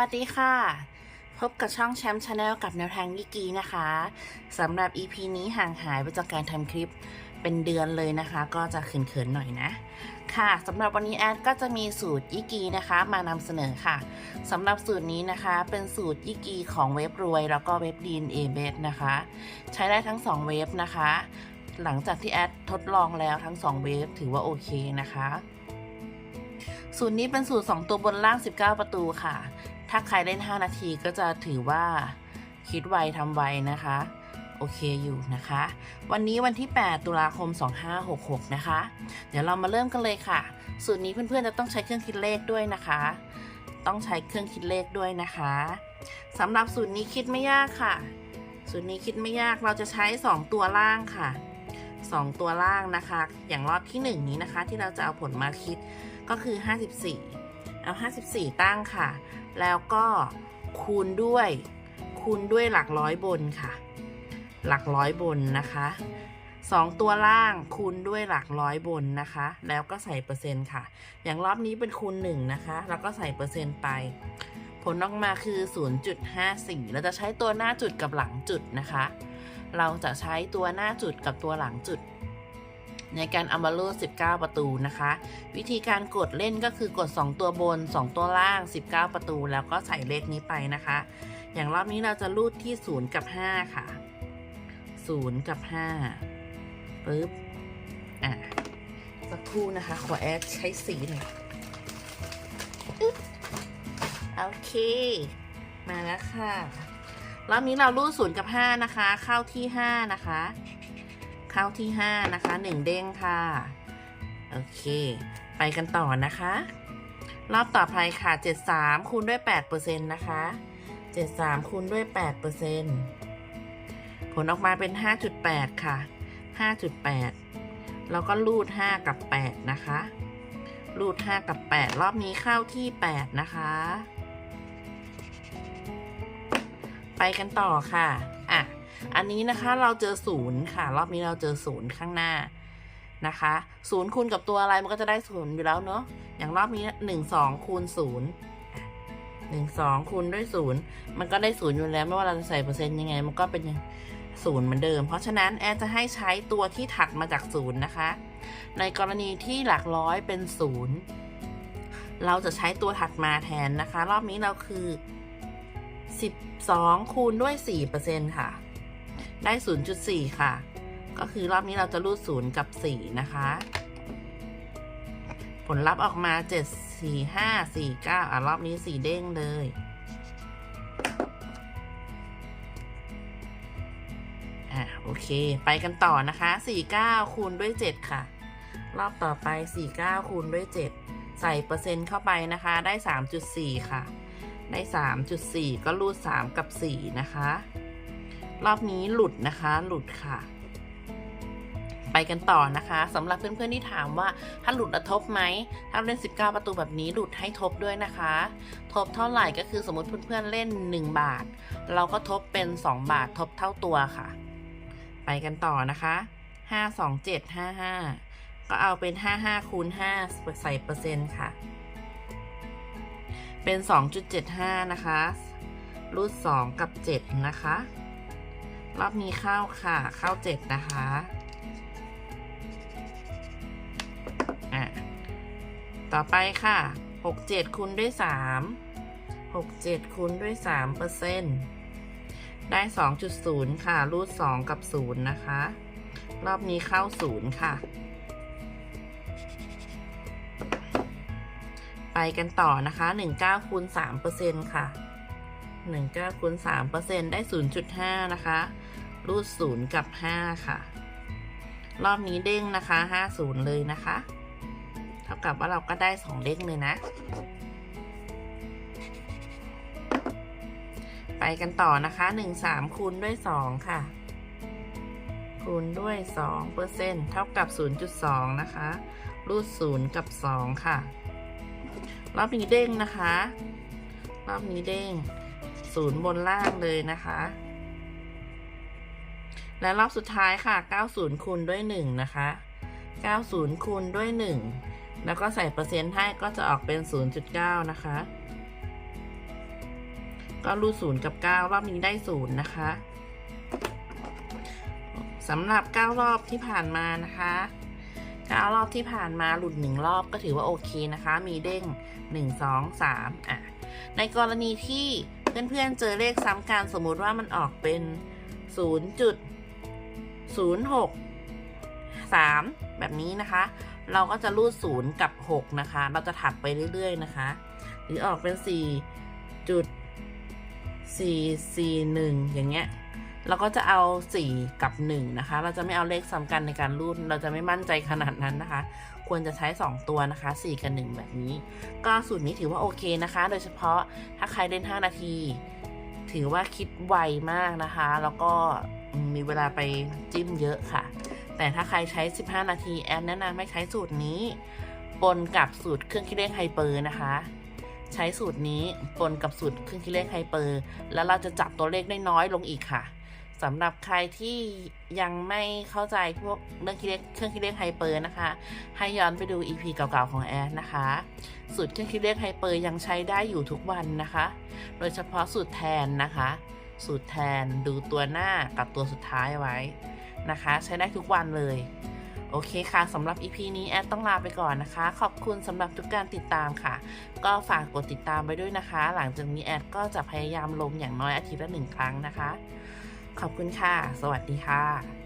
สวัสดีค่ะ พบกับช่องแชมป์ชาแนลกับแนวทางยิกีนะคะสำหรับ EP นี้ห่างหายไปจากการทำคลิปเป็นเดือนเลยนะคะ ก็จะเขินๆหน่อยนะ ค่ะสำหรับวันนี้แอดก็จะมีสูตรยิกีนะคะ มานำเสนอค่ะสำหรับสูตรนี้นะคะ เป็นสูตรยิกีของเว็บรวย แล้วก็เว็บ DNA b e t นะคะ ใช้ได้ทั้ง 2 เว็บนะคะ หลังจากที่แอดทดลองแล้วทั้ง 2 เว็บถือว่าโอเคนะคะสูตรนี้เป็นสูตร 2 ตัวบนล่าง 19 ประตูค่ะ ถ้าใครเล่น 5 นาทีก็จะถือว่าคิดไวทำไวนะคะ โอเคอยู่นะคะ วันนี้วันที่ 8 ตุลาคม 2566 นะคะ เดี๋ยวเรามาเริ่มกันเลยค่ะ สูตรนี้เพื่อนๆจะต้องใช้เครื่องคิดเลขด้วยนะคะ ต้องใช้เครื่องคิดเลขด้วยนะคะสำหรับสูตรนี้คิดไม่ยากค่ะ สูตรนี้คิดไม่ยากเราจะใช้ 2 ตัวล่างค่ะ 2 ตัวล่างนะคะ อย่างรอบที่ 1 นี้นะคะ ที่เราจะเอาผลมาคิดก็คือ 54 เอา54 ตั้งค่ะ แล้วก็คูณด้วย คูณด้วยหลักร้อยบนค่ะ หลักร้อยบนนะคะสองตัวล่างคูณด้วยหลักร้อยบนนะคะ แล้วก็ใส่เปอร์เซ็นต์ค่ะ อย่างรอบนี้เป็นคูณ1นะคะ แล้วก็ใส่เปอร์เซ็นต์ไป ผลออกมาคือ 0.54 เราจะใช้ตัวหน้าจุดกับหลังจุดนะคะ เราจะใช้ตัวหน้าจุดกับตัวหลังจุด ในการอามาลูด19 ประตูนะคะ วิธีการกดเล่นก็คือกด 2 ตัวบน 2 ตัวล่าง 19 ประตู แล้วก็ใส่เลขนี้ไปนะคะ อย่างรอบนี้เราจะรูดที่ 0 กับ 5 ค่ะ 0 กับ5ปึ๊บอะสักครู่นะคะ ขอแอดใช้สีหน่อยโอเค มาแล้วค่ะรอบนี้เรารูด0กับ 5 นะคะ เข้าที่ 5 นะคะ เข้าที่ 5 นะคะ 1 เด้งค่ะ โอเค ไปกันต่อนะคะ รอบต่อไปค่ะ 73 คูณด้วย8%นะคะ 73 คูณด้วย 8%ผลออกมาเป็น 5.8 ค่ะ 5.8 แล้วก็รูด 5 กับ 8 นะคะ รูด 5 กับ 8 รอบนี้เข้าที่ 8 นะคะ ไปกันต่อค่ะ อะ อันนี้นะคะเราเจอศูนย์ค่ะ รอบนี้เราเจอศูนย์ข้างหน้านะคะศูนย์คูณกับตัวอะไรมันก็จะได้ศูนย์อยู่แล้วเนาะอย่างรอบนี้หนึ่งสองคูณศูนย์หนึ่งสองคูณด้วยศูนย์มันก็ได้ศูนย์อยู่แล้วไม่ว่าเราจะใส่เปอร์เซ็นต์ยังไง มันก็เป็นศูนย์เหมือนเดิม เพราะฉะนั้นแอนจะให้ใช้ตัวที่ถัดมาจากศูนย์นะคะ ในกรณีที่หลักร้อยเป็นศูนย์เราจะใช้ตัวถัดมาแทนนะคะ รอบนี้เราคือ 12 คูณด้วย 4%ค่ะ ได้ 0.4 ค่ะ ก็คือรอบนี้เราจะรูด 0 กับ 4 นะคะ ผลลัพธ์ออกมา 7 4 5 4 9 อะ รอบนี้ 4 เด้งเลย อะ โอเค ไปกันต่อนะคะ 49 คูณด้วย 7 ค่ะ รอบต่อไป 49 คูณด้วย 7 ใส่เปอร์เซ็นต์เข้าไปนะคะ ได้ 3.4 ค่ะ ได้ 3.4 ก็รูด 3 กับ 4 นะคะ รอบนี้หลุดนะคะ หลุดค่ะ ไปกันต่อนะคะสำหรับเพื่อนๆที่ถามว่าถ้าหลุดแล้วทบไหมถ้าเล่น 19 ประตูแบบนี้หลุดให้ทบด้วยนะคะ ทบเท่าไหร่ก็คือสมมติเพื่อนๆเล่น 1 บาท เราก็ทบเป็น 2 บาททบเท่าตัวค่ะ ไปกันต่อนะคะ5 2 7 5 5 ก็เอาเป็น 55คูณ5ใส่เปอร์เซ็นต์ค่ะเป็น 2.75 นะคะ รูด2กับ 7 นะคะ รอบนี้ข้าวค่ะ ข้า7นะคะอะต่อไปค่ะ6 7คูณด้วย3 6 7คูณด้วย3เปอร์เซ็นต์ได้2.0ค่ะ รูด2กับ0นย์นะคะ รอบนี้เข้า0ค่ะ ไปกันต่อนะคะ19คูณ3เปอร์เซ็นต์ค่ะ 19คูณ3เปอร์เซ็นต์ได้ 0.5 นะคะ รูด 0 กับ 5 ค่ะ รอบนี้เด้งนะคะ 50 เลยนะคะ เท่ากับว่าเราก็ได้ 2 เด้งเลยนะ ไปกันต่อนะคะ 1 3คูณด้วย 2 ค่ะ คูณด้วย2เปอร์เซ็นต์เท่ากับ 0.2 นะคะ รูด 0 กับ 2 ค่ะ รอบนี้เด้งนะคะรอบนี้เด้ง ศูนย์บนล่างเลยนะคะ และรอบสุดท้ายค่ะ 90 คูณด้วย 1 นะคะ 90 คูณด้วย 1 แล้วก็ใส่เปอร์เซ็นต์ให้ก็จะออกเป็น 0.9 นะคะ ก็รูดศูนย์กับเก้ารอบนี้ได้ศูนย์นะคะสำหรับเก้ารอบที่ผ่านมานะคะเก้ารอบที่ผ่านมาหลุดหนึ่งรอบก็ถือว่าโอเคนะคะ มีเด้งหนึ่งสองสามอะในกรณีที่ เพื่อนๆเจอเลขซ้ำกันสมมติว่ามันออกเป็น 0.063 แบบนี้นะคะ เราก็จะรูดศูนย์กับหกนะคะ เราจะถักไปเรื่อยๆนะคะ หรือออกเป็น 4.441 อย่างเงี้ย เราก็จะเอาสี่กับหนึ่งนะคะ เราจะไม่เอาเลขซ้ำกันในการรูด เราจะไม่มั่นใจขนาดนั้นนะคะ ควรจะใช้ 2 ตัวนะคะ 4 กับ 1 แบบนี้ ก็สูตรนี้ถือว่าโอเคนะคะ โดยเฉพาะถ้าใครเล่น 5 นาที ถือว่าคิดไวมากนะคะ แล้วก็มีเวลาไปจิ้มเยอะค่ะ แต่ถ้าใครใช้ 15 นาทีแอปแนะนำให้ใช้สูตรนี้ปนกับสูตรเครื่องคิดเลขไฮเปอร์นะคะใช้สูตรนี้ปนกับสูตรเครื่องคิดเลขไฮเปอร์ แล้วเราจะจับตัวเลขได้น้อยลงอีกค่ะ สำหรับใครที่ยังไม่เข้าใจพวกเรื่องคิดเลขเครื่องคิดเลขไฮเปอร์นะคะ ให้ย้อนไปดู EP เก่าๆของแอดนะคะ สูตรเครื่องคิดเลขไฮเปอร์ยังใช้ได้อยู่ทุกวันนะคะ โดยเฉพาะสูตรแทนนะคะ สูตรแทนดูตัวหน้ากับตัวสุดท้ายไว้นะคะ ใช้ได้ทุกวันเลยโอเคค่ะ สำหรับ EP นี้แอดต้องลาไปก่อนนะคะ ขอบคุณสำหรับทุกการติดตามค่ะ ก็ฝากกดติดตามไปด้วยนะคะ หลังจากนี้แอดก็จะพยายามลงอย่างน้อยอาทิตย์ละหนึ่งครั้งนะคะ ขอบคุณค่ะ สวัสดีค่ะ